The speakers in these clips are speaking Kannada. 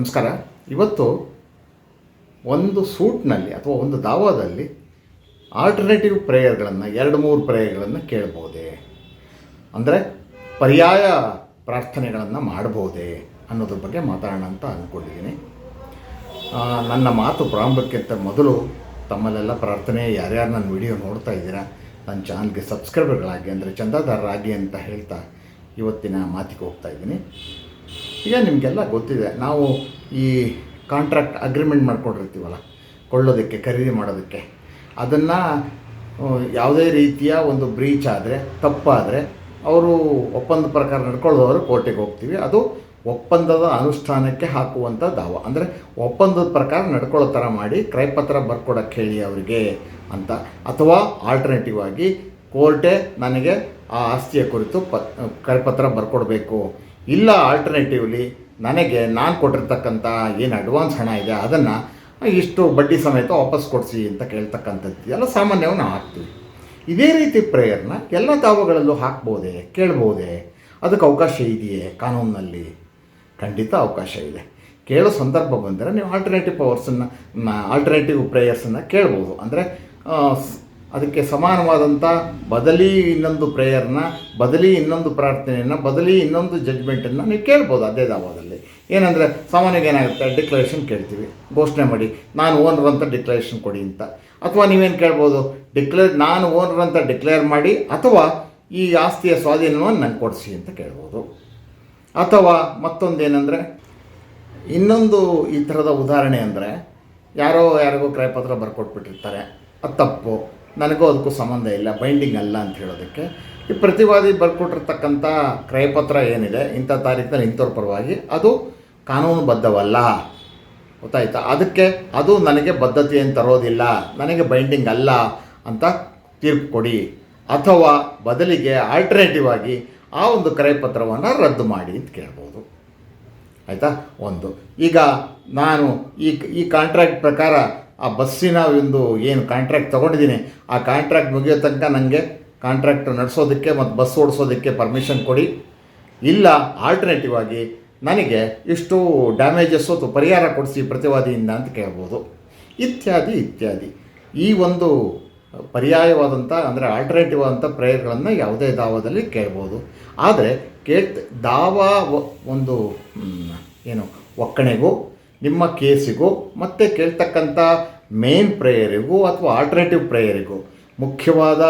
ನಮಸ್ಕಾರ. ಇವತ್ತು ಒಂದು ಸೂಟ್ನಲ್ಲಿ ಅಥವಾ ಒಂದು ದಾವಾದಲ್ಲಿ ಆಲ್ಟರ್ನೇಟಿವ್ ಪ್ರೇಯರ್ಗಳನ್ನು ಎರಡು ಮೂರು ಪ್ರೇಯರ್ಗಳನ್ನು ಕೇಳ್ಬೋದೇ? ಅಂದರೆ ಪರ್ಯಾಯ ಪ್ರಾರ್ಥನೆಗಳನ್ನು ಮಾಡ್ಬೋದೇ ಅನ್ನೋದ್ರ ಬಗ್ಗೆ ಮಾತಾಡೋಣ ಅಂತ ಅಂದ್ಕೊಂಡಿದ್ದೀನಿ ನನ್ನ ಮಾತು ಪ್ರಾರಂಭಕ್ಕಿಂತ ಮೊದಲು ತಮ್ಮಲ್ಲೆಲ್ಲ ಪ್ರಾರ್ಥನೆ, ಯಾರ್ಯಾರು ನನ್ನ ವಿಡಿಯೋ ನೋಡ್ತಾ ಇದ್ದೀರಾ, ನನ್ನ ಚಾನಲ್ಗೆ ಸಬ್ಸ್ಕ್ರೈಬರ್ಗಳಾಗಿ ಅಂದರೆ ಚಂದಾದಾರರಾಗಿ ಅಂತ ಹೇಳ್ತಾ ಇವತ್ತಿನ ಮಾತಿಗೆ ಹೋಗ್ತಾ ಇದ್ದೀನಿ. ಈಗ ನಿಮಗೆಲ್ಲ ಗೊತ್ತಿದೆ, ನಾವು ಈ ಕಾಂಟ್ರಾಕ್ಟ್ ಅಗ್ರಿಮೆಂಟ್ ಮಾಡ್ಕೊಂಡಿರ್ತೀವಲ್ಲ, ಕೊಳ್ಳೋದಕ್ಕೆ, ಖರೀದಿ ಮಾಡೋದಕ್ಕೆ. ಅದನ್ನು ಯಾವುದೇ ರೀತಿಯ ಒಂದು ಬ್ರೀಚ್ ಆದರೆ, ತಪ್ಪಾದರೆ, ಅವರು ಒಪ್ಪಂದ ಪ್ರಕಾರ ನಡ್ಕೊಳ್ಳೋದವರು ಕೋರ್ಟಿಗೆ ಹೋಗ್ತೀವಿ. ಅದು ಒಪ್ಪಂದದ ಅನುಷ್ಠಾನಕ್ಕೆ ಹಾಕುವಂಥ ದಾವ. ಅಂದರೆ ಒಪ್ಪಂದದ ಪ್ರಕಾರ ನಡ್ಕೊಳ್ಳೋ ಥರ ಮಾಡಿ, ಕ್ರಯಪತ್ರ ಬರ್ಕೊಡಕ್ಕೆ ಹೇಳಿ ಅವರಿಗೆ ಅಂತ. ಅಥವಾ ಆಲ್ಟರ್ನೇಟಿವ್ ಆಗಿ, ಕೋರ್ಟೇ ನನಗೆ ಆ ಆಸ್ತಿಯ ಕುರಿತು ಪ ಕರೆಪತ್ರ ಬರ್ಕೊಡ್ಬೇಕು. ಇಲ್ಲ ಆಲ್ಟರ್ನೇಟಿವ್ಲಿ ನನಗೆ ನಾನು ಕೊಟ್ಟಿರ್ತಕ್ಕಂಥ ಏನು ಅಡ್ವಾನ್ಸ್ ಹಣ ಇದೆ, ಅದನ್ನು ಇಷ್ಟು ಬಡ್ಡಿ ಸಮೇತ ವಾಪಸ್ ಕೊಡಿಸಿ ಅಂತ ಕೇಳ್ತಕ್ಕಂಥದ್ದು ಎಲ್ಲ ಸಾಮಾನ್ಯವಾಗಿ ನಾವು ಹಾಕ್ತೀವಿ. ಇದೇ ರೀತಿ ಪ್ರೇಯರ್ನ ಎಲ್ಲ ದಾವಗಳಲ್ಲೂ ಹಾಕ್ಬೋದೇ, ಕೇಳ್ಬೋದೇ, ಅದಕ್ಕೆ ಅವಕಾಶ ಇದೆಯೇ ಕಾನೂನಿನಲ್ಲಿ? ಖಂಡಿತ ಅವಕಾಶ ಇದೆ. ಕೇಳೋ ಸಂದರ್ಭ ಬಂದರೆ ನೀವು ಆಲ್ಟರ್ನೇಟಿವ್ ಪವರ್ಸನ್ನು ಆಲ್ಟರ್ನೇಟಿವ್ ಪ್ರೇಯರ್ಸನ್ನು ಕೇಳ್ಬೋದು. ಅಂದರೆ ಅದಕ್ಕೆ ಸಮಾನವಾದಂಥ ಬದಲಿ ಇನ್ನೊಂದು ಪ್ರೇಯರ್ನ ಬದಲಿ ಇನ್ನೊಂದು ಪ್ರಾರ್ಥನೆಯನ್ನು, ಬದಲಿ ಇನ್ನೊಂದು ಜಡ್ಜ್ಮೆಂಟನ್ನು ನೀವು ಕೇಳ್ಬೋದು ಅದೇ ದಾವಾದಲ್ಲಿ. ಏನಂದರೆ ಸಾಮಾನ್ಯವಾಗಿ ಏನಾಗುತ್ತೆ? ಡಿಕ್ಲರೇಷನ್ ಕೇಳ್ತೀವಿ. ಘೋಷಣೆ ಮಾಡಿ, ನಾನು ಓನರ್ ಅಂತ ಡಿಕ್ಲರೇಷನ್ ಕೊಡಿ ಅಂತ. ಅಥವಾ ನೀವೇನು ಕೇಳ್ಬೋದು? ಡಿಕ್ಲೇರ್ ನಾನು ಓನರ್ ಅಂತ ಡಿಕ್ಲೇರ್ ಮಾಡಿ, ಅಥವಾ ಈ ಆಸ್ತಿಯ ಸ್ವಾಧೀನವನ್ನು ನಂಗೆ ಕೊಡಿಸಿ ಅಂತ ಕೇಳ್ಬೋದು. ಅಥವಾ ಮತ್ತೊಂದೇನೆಂದರೆ ಇನ್ನೊಂದು ಈ ಥರದ ಉದಾಹರಣೆ ಅಂದರೆ, ಯಾರೋ ಯಾರಿಗೋ ಕ್ರಯಪತ್ರ ಬರ್ಕೊಟ್ಬಿಟ್ಟಿರ್ತಾರೆ. ಅದು ತಪ್ಪು. ನನಗೂ ಅದಕ್ಕೂ ಸಂಬಂಧ ಇಲ್ಲ ಬೈಂಡಿಂಗ್ ಅಲ್ಲ ಅಂತ ಹೇಳೋದಕ್ಕೆ. ಈ ಪ್ರತಿವಾದಿ ಬರ್ಕೊಟ್ಟಿರ್ತಕ್ಕಂಥ ಕ್ರಯಪತ್ರ ಏನಿದೆ, ಇಂಥ ತಾರೀಕಿನಲ್ಲಿ ಇಂಥವ್ರ ಪರವಾಗಿ ಅದು ಕಾನೂನುಬದ್ಧವಲ್ಲ. ಗೊತ್ತಾಯ್ತಾ? ಅದಕ್ಕೆ ಅದು ನನಗೆ ಬದ್ಧತೆಯನ್ನು ತರೋದಿಲ್ಲ, ನನಗೆ ಬೈಂಡಿಂಗ್ ಅಲ್ಲ ಅಂತ ತೀರ್ಪು ಕೊಡಿ. ಅಥವಾ ಬದಲಿಗೆ ಆಲ್ಟರ್ನೇಟಿವ್ ಆಗಿ ಆ ಒಂದು ಕ್ರಯಪತ್ರವನ್ನು ರದ್ದು ಮಾಡಿ ಅಂತ ಕೇಳ್ಬೋದು. ಆಯಿತಾ? ಒಂದು. ಈಗ ನಾನು ಈ ಈ ಕಾಂಟ್ರಾಕ್ಟ್ ಪ್ರಕಾರ ಆ ಬಸ್ಸಿನ ಒಂದು ಏನು ಕಾಂಟ್ರಾಕ್ಟ್ ತೊಗೊಂಡಿದ್ದೀನಿ ಆ ಕಾಂಟ್ರಾಕ್ಟ್ ಮುಗಿಯೋ ತನಕ ನನಗೆ ಕಾಂಟ್ರಾಕ್ಟ್ ನಡೆಸೋದಕ್ಕೆ ಮತ್ತು ಬಸ್ ಓಡಿಸೋದಕ್ಕೆ ಪರ್ಮಿಷನ್ ಕೊಡಿ. ಇಲ್ಲ ಆಲ್ಟರ್ನೇಟಿವ್ ಆಗಿ ನನಗೆ ಇಷ್ಟು ಡ್ಯಾಮೇಜಸ್ಸು ಅಥವಾ ಪರಿಹಾರ ಕೊಡಿಸಿ ಪ್ರತಿವಾದಿಯಿಂದ ಅಂತ ಕೇಳ್ಬೋದು. ಇತ್ಯಾದಿ ಇತ್ಯಾದಿ. ಈ ಒಂದು ಪರ್ಯಾಯವಾದಂಥ ಅಂದರೆ ಆಲ್ಟರ್ನೇಟಿವ್ ಆದಂಥ ಪ್ರೇಯರ್ಗಳನ್ನು ಯಾವುದೇ ದಾವದಲ್ಲಿ ಕೇಳ್ಬೋದು. ಆದರೆ ಕೇಳ್ತ, ದಾವ ಒಂದು ಏನು ಒಕ್ಕಣೆಗೂ ನಿಮ್ಮ ಕೇಸಿಗೂ ಮತ್ತು ಕೇಳ್ತಕ್ಕಂಥ ಮೇನ್ ಪ್ರೇಯರಿಗೂ ಅಥವಾ ಆಲ್ಟರ್ನೇಟಿವ್ ಪ್ರೇಯರಿಗೂ ಮುಖ್ಯವಾದ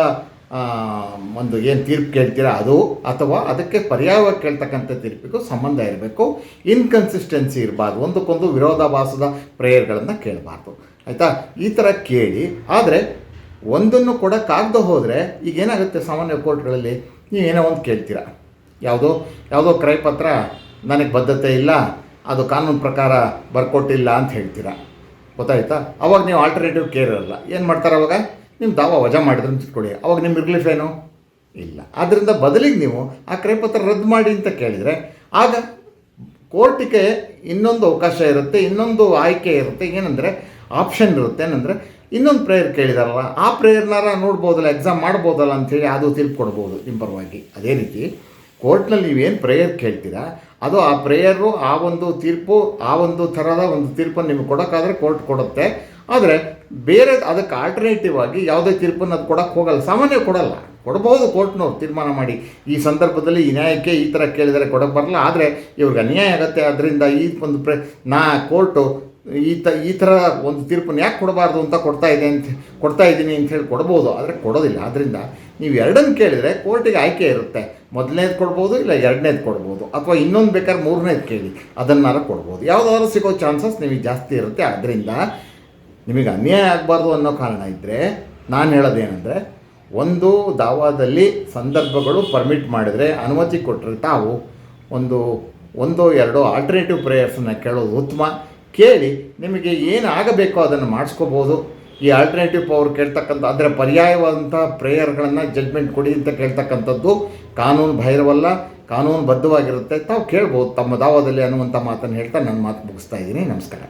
ಒಂದು ಏನು ತೀರ್ಪು ಕೇಳ್ತೀರಾ ಅದು, ಅಥವಾ ಅದಕ್ಕೆ ಪರ್ಯಾಯವಾಗಿ ಕೇಳ್ತಕ್ಕಂಥ ತೀರ್ಪಿಗೂ ಸಂಬಂಧ ಇರಬೇಕು. ಇನ್ಕನ್ಸಿಸ್ಟೆನ್ಸಿ ಇರಬಾರ್ದು. ಒಂದಕ್ಕೊಂದು ವಿರೋಧಾಭಾಸದ ಪ್ರೇಯರ್ಗಳನ್ನು ಕೇಳಬಾರ್ದು. ಆಯಿತಾ? ಈ ಥರ ಕೇಳಿ. ಆದರೆ ಒಂದನ್ನು ಕೊಡೋಕ್ಕಾಗದೆ ಹೋದರೆ ಈಗ ಏನಾಗುತ್ತೆ ಸಾಮಾನ್ಯ ಕೋರ್ಟ್ಗಳಲ್ಲಿ? ನೀವು ಏನೋ ಒಂದು ಕೇಳ್ತೀರಾ? ಯಾವುದೋ ಯಾವುದೋ ಕ್ರಯಪತ್ರ, ನನಗೆ ಬದ್ಧತೆ ಇಲ್ಲ ಅದು ಕಾನೂನು ಪ್ರಕಾರ ಬರ್ಕೊಟ್ಟಿಲ್ಲ ಅಂತ ಹೇಳ್ತೀರಾ? ಗೊತ್ತಾಯ್ತಾ? ಅವಾಗ ನೀವು ಆಲ್ಟರ್ನೇಟಿವ್ ಕೇರ್ ಇರಲ್ಲ ಏನು ಮಾಡ್ತಾರೆ ಅವಾಗ? ನಿಮ್ಮ ದಾವ ವಜಾ ಮಾಡಿದ್ರೆ ಅಂತ ಇಟ್ಕೊಳ್ಳಿ ಅವಾಗ ನಿಮ್ಮ ರಿಲೀಫ್ ಏನು? ಇಲ್ಲ. ಆದ್ದರಿಂದ ಬದಲಿಗೆ ನೀವು ಆ ಕ್ರಯಪತ್ರ ರದ್ದು ಮಾಡಿ ಅಂತ ಕೇಳಿದರೆ, ಆಗ ಕೋರ್ಟಿಗೆ ಇನ್ನೊಂದು ಅವಕಾಶ ಇರುತ್ತೆ, ಇನ್ನೊಂದು ಆಯ್ಕೆ ಇರುತ್ತೆ. ಏನಂದರೆ ಆಪ್ಷನ್ ಇರುತ್ತೆ. ಏನಂದರೆ, ಇನ್ನೊಂದು ಪ್ರೇಯರ್ ಕೇಳಿದಾರಲ್ಲ, ಆ ಪ್ರೇಯರ್ನಾರ ನೋಡ್ಬೋದಲ್ಲ ಎಕ್ಸಾಮ್ ಮಾಡ್ಬೋದಲ್ಲ ಅಂಥೇಳಿ ಅದು ತಿಳ್ಕೊಡ್ಬೋದು. ಕೊಡ್ಬೋದು ನಿಮ್ಮ ಪರವಾಗಿ. ಅದೇ ರೀತಿ ಕೋರ್ಟ್ನಲ್ಲಿ ನೀವೇನು ಪ್ರೇಯರ್ ಕೇಳ್ತೀರಾ ಅದು ಆ ಪ್ರೇಯರು ಆ ಒಂದು ತೀರ್ಪು, ಆ ಒಂದು ಥರದ ಒಂದು ತೀರ್ಪನ್ನು ನಿಮಗೆ ಕೊಡೋಕ್ಕಾದರೆ ಕೋರ್ಟ್ ಕೊಡುತ್ತೆ. ಆದರೆ ಬೇರೆ ಅದಕ್ಕೆ ಆಲ್ಟರ್ನೇಟಿವ್ ಆಗಿ ಯಾವುದೇ ತೀರ್ಪನ್ನು ಅದು ಕೊಡೋಕ್ಕೆ ಹೋಗಲ್ಲ. ಸಾಮಾನ್ಯ ಕೊಡಲ್ಲ. ಕೊಡ್ಬೋದು ಕೋರ್ಟ್ನವ್ರು ತೀರ್ಮಾನ ಮಾಡಿ. ಈ ಸಂದರ್ಭದಲ್ಲಿ ಈ ನ್ಯಾಯಕ್ಕೆ ಈ ಥರ ಕೇಳಿದರೆ ಕೊಡೋಕ್ಕೆ ಬರಲ್ಲ. ಆದರೆ ಇವ್ರಿಗೆ ಅನ್ಯಾಯ ಆಗುತ್ತೆ. ಅದರಿಂದ ಈ ಒಂದು ಪ್ರ ನಾ ಕೋರ್ಟು ಈ ತ, ಈ ಥರ ಒಂದು ತೀರ್ಪನ್ನು ಯಾಕೆ ಕೊಡಬಾರ್ದು ಅಂತ ಕೊಡ್ತಾ ಇದೆ ಅಂತ, ಕೊಡ್ತಾ ಇದ್ದೀನಿ ಅಂತ ಹೇಳಿ ಕೊಡ್ಬೋದು. ಆದರೆ ಕೊಡೋದಿಲ್ಲ. ಆದ್ದರಿಂದ ನೀವು ಎರಡನ್ನು ಕೇಳಿದರೆ ಕೋರ್ಟಿಗೆ ಆಯ್ಕೆ ಇರುತ್ತೆ. ಮೊದಲನೇದು ಕೊಡ್ಬೋದು ಇಲ್ಲ ಎರಡನೇದು ಕೊಡ್ಬೋದು? ಅಥವಾ ಇನ್ನೊಂದು ಬೇಕಾದ್ರೆ ಮೂರನೇದು ಕೇಳಿ. ಅದನ್ನಾರು ಕೊಡ್ಬೋದು. ಯಾವುದಾದ್ರು ಸಿಗೋ ಚಾನ್ಸಸ್ ನಿಮಗೆ ಜಾಸ್ತಿ ಇರುತ್ತೆ. ಆದ್ದರಿಂದ ನಿಮಗೆ ಅನ್ಯಾಯ ಆಗಬಾರ್ದು ಅನ್ನೋ ಕಾರಣ ಇದ್ದರೆ ನಾನು ಹೇಳೋದೇನೆಂದರೆ, ಒಂದು ದಾವಾದಲ್ಲಿ ಸಂದರ್ಭಗಳು ಪರ್ಮಿಟ್ ಮಾಡಿದರೆ ಅನುಮತಿ ಕೊಟ್ಟರೆ ತಾವು ಒಂದು ಒಂದೋ ಎರಡು ಆಲ್ಟರ್ನೇಟಿವ್ ಪ್ರೇಯರ್ಸನ್ನು ಕೇಳೋದು ಉತ್ತಮ. ಕೇಳಿ ನಿಮಗೆ ಏನು ಆಗಬೇಕೋ ಅದನ್ನು ಮಾಡಿಸ್ಕೋಬೋದು. ಈ ಆಲ್ಟರ್ನೇಟಿವ್ ಪವರ್ ಕೇಳ್ತಕ್ಕಂಥ ಅದರ ಪರ್ಯಾಯವಾದಂಥ ಪ್ರೇಯರ್ಗಳನ್ನು ಜಡ್ಮೆಂಟ್ ಕೊಡಿ ಅಂತ ಕೇಳ್ತಕ್ಕಂಥದ್ದು ಕಾನೂನು ಬಾಹಿರವಲ್ಲ, ಕಾನೂನು ಬದ್ಧವಾಗಿರುತ್ತೆ. ತಾವು ಕೇಳ್ಬೋದು ತಮ್ಮ ದಾವಾದಲ್ಲಿ ಅನ್ನುವಂಥ ಮಾತನ್ನು ಹೇಳ್ತಾ ನನ್ನ ಮಾತು ಮುಗಿಸ್ತಾ ಇದ್ದೀನಿ. ನಮಸ್ಕಾರ.